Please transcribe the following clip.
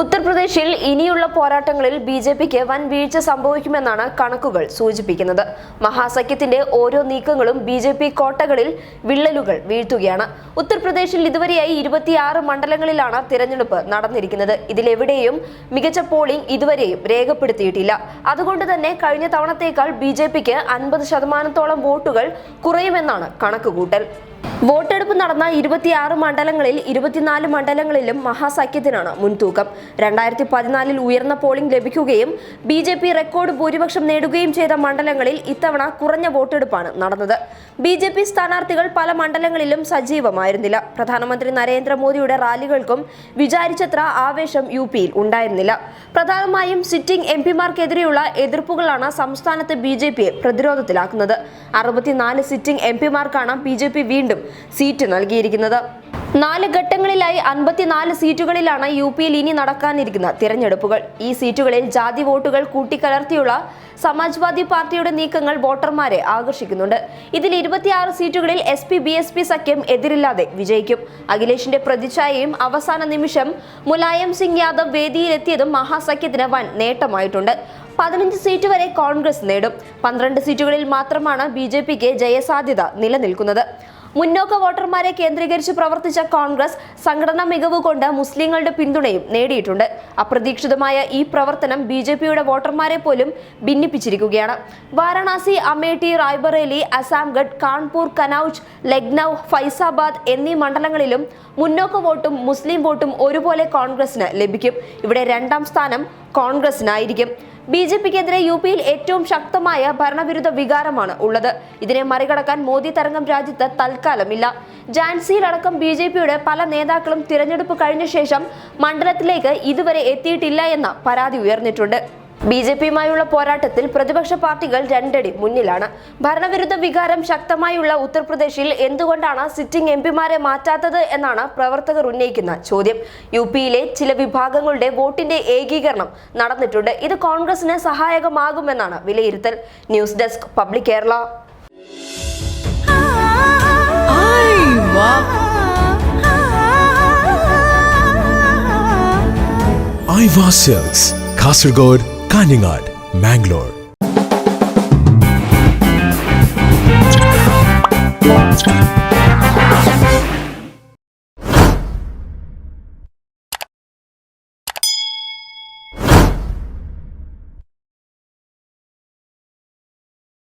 ഉത്തർപ്രദേശിൽ ഇനിയുള്ള പോരാട്ടങ്ങളിൽ B J പിക്ക് വൻ വീഴ്ച സംഭവിക്കുമെന്നാണ് കണക്കുകൾ സൂചിപ്പിക്കുന്നത്. മഹാസഖ്യത്തിന്റെ ഓരോ നീക്കങ്ങളും ബി ജെ പി കോട്ടകളിൽ വിള്ളലുകൾ വീഴ്ത്തുകയാണ്. ഉത്തർപ്രദേശിൽ ഇതുവരെയായി ഇരുപത്തിയാറ് മണ്ഡലങ്ങളിലാണ് തിരഞ്ഞെടുപ്പ് നടന്നിരിക്കുന്നത്. ഇതിലെവിടെയും മികച്ച പോളിംഗ് ഇതുവരെയും രേഖപ്പെടുത്തിയിട്ടില്ല. അതുകൊണ്ട് തന്നെ കഴിഞ്ഞ തവണത്തേക്കാൾ ബി ജെ പിക്ക് അൻപത് ശതമാനത്തോളം വോട്ടുകൾ കുറയുമെന്നാണ് കണക്കുകൂട്ടൽ. വോട്ടെടുപ്പ് നടന്ന ഇരുപത്തിയാറ് മണ്ഡലങ്ങളിൽ ഇരുപത്തിനാല് മണ്ഡലങ്ങളിലും മഹാസഖ്യത്തിനാണ് മുൻതൂക്കം. രണ്ടായിരത്തി പതിനാലിൽ ഉയർന്ന പോളിംഗ് ലഭിക്കുകയും ബി ജെ പി റെക്കോർഡ് ഭൂരിപക്ഷം നേടുകയും ചെയ്ത മണ്ഡലങ്ങളിൽ ഇത്തവണ കുറഞ്ഞ വോട്ടെടുപ്പാണ് നടന്നത്. ബി ജെ പി സ്ഥാനാർത്ഥികൾ പല മണ്ഡലങ്ങളിലും സജീവമായിരുന്നില്ല. പ്രധാനമന്ത്രി നരേന്ദ്രമോദിയുടെ റാലികൾക്കും വിചാരിച്ചത്ര ആവേശം യു പിയിൽ ഉണ്ടായിരുന്നില്ല. പ്രധാനമായും സിറ്റിംഗ് എം പിമാർക്കെതിരെയുള്ള എതിർപ്പുകളാണ് സംസ്ഥാനത്ത് ബി ജെ പിയെ പ്രതിരോധത്തിലാക്കുന്നത്. അറുപത്തിനാല് സിറ്റിംഗ് എം പിമാർക്കാണ് ബി ജെ പി വീണ്ടും സീറ്റ് നൽകിയിരിക്കുന്നത്. നാല് ഘട്ടങ്ങളിലായി അൻപത്തിനാല് സീറ്റുകളിലാണ് യു പിയിൽ ഇനി നടക്കാനിരിക്കുന്ന തിരഞ്ഞെടുപ്പുകൾ. ഈ സീറ്റുകളിൽ ജാതി വോട്ടുകൾ കൂട്ടിക്കലർത്തിയുള്ള സമാജ്വാദി പാർട്ടിയുടെ നീക്കങ്ങൾ വോട്ടർമാരെ ആകർഷിക്കുന്നുണ്ട്. ഇതിൽ ഇരുപത്തിയാറ് സീറ്റുകളിൽ S P B S P സഖ്യം എതിരില്ലാതെ വിജയിക്കും. അഖിലേഷിന്റെ പ്രതിച്ഛായയും അവസാന നിമിഷം മുലായം സിംഗ് യാദവ് വേദിയിലെത്തിയതും മഹാസഖ്യത്തിന് വൻ നേട്ടമായിട്ടുണ്ട്. പതിനഞ്ച് സീറ്റ് വരെ കോൺഗ്രസ് നേടും. പന്ത്രണ്ട് സീറ്റുകളിൽ മാത്രമാണ് ബി ജെ പിക്ക് ജയസാധ്യത നിലനിൽക്കുന്നത്. മുന്നോക്ക വോട്ടർമാരെ കേന്ദ്രീകരിച്ച് പ്രവർത്തിച്ച കോൺഗ്രസ് സംഘടനാ മികവ് കൊണ്ട് മുസ്ലിങ്ങളുടെ പിന്തുണയും നേടിയിട്ടുണ്ട്. അപ്രതീക്ഷിതമായ ഈ പ്രവർത്തനം ബി ജെ പിയുടെ വോട്ടർമാരെ പോലും ഭിന്നിപ്പിച്ചിരിക്കുകയാണ്. വാരാണസി അമേഠി റായ്ബറേലി അസാംഗഡ് കാൺപൂർ കനൌജ് ലക്നൌ ഫൈസാബാദ് എന്നീ മണ്ഡലങ്ങളിലും മുന്നോക്ക വോട്ടും മുസ്ലിം വോട്ടും ഒരുപോലെ കോൺഗ്രസിന് ലഭിക്കും. ഇവിടെ രണ്ടാം സ്ഥാനം കോൺഗ്രസിനായിരിക്കും ബി ജെ പിക്കെതിരെ യു പിയിൽ ഏറ്റവും ശക്തമായ ഭരണവിരുദ്ധ വികാരമാണ് ഉള്ളത്. ഇതിനെ മറികടക്കാൻ മോദി തരംഗം രാജ്യത്ത് തൽക്കാലമില്ല. ജാൻസിയിലടക്കം ബി ജെ പിയുടെ പല നേതാക്കളും തിരഞ്ഞെടുപ്പ് കഴിഞ്ഞ ശേഷം മണ്ഡലത്തിലേക്ക് ഇതുവരെ എത്തിയിട്ടില്ല എന്ന പരാതി ഉയർന്നിട്ടുണ്ട്. ബി ജെ പിയുമായുള്ള പോരാട്ടത്തിൽ പ്രതിപക്ഷ പാർട്ടികൾ രണ്ടടി മുന്നിലാണ്. ഭരണവിരുദ്ധ വികാരം ശക്തമായുള്ള ഉത്തർപ്രദേശിൽ എന്തുകൊണ്ടാണ് സിറ്റിംഗ് എം പിമാരെ മാറ്റാത്തത് എന്നാണ് പ്രവർത്തകർ ഉന്നയിക്കുന്ന ചോദ്യം. യു പിയിലെ ചില വിഭാഗങ്ങളുടെ വോട്ടിന്റെ ഏകീകരണം നടന്നിട്ടുണ്ട്. ഇത് കോൺഗ്രസിന് സഹായകമാകുമെന്നാണ് വിലയിരുത്തൽ. News desk public Kerala. Kasaragod Kanhangad Mangalore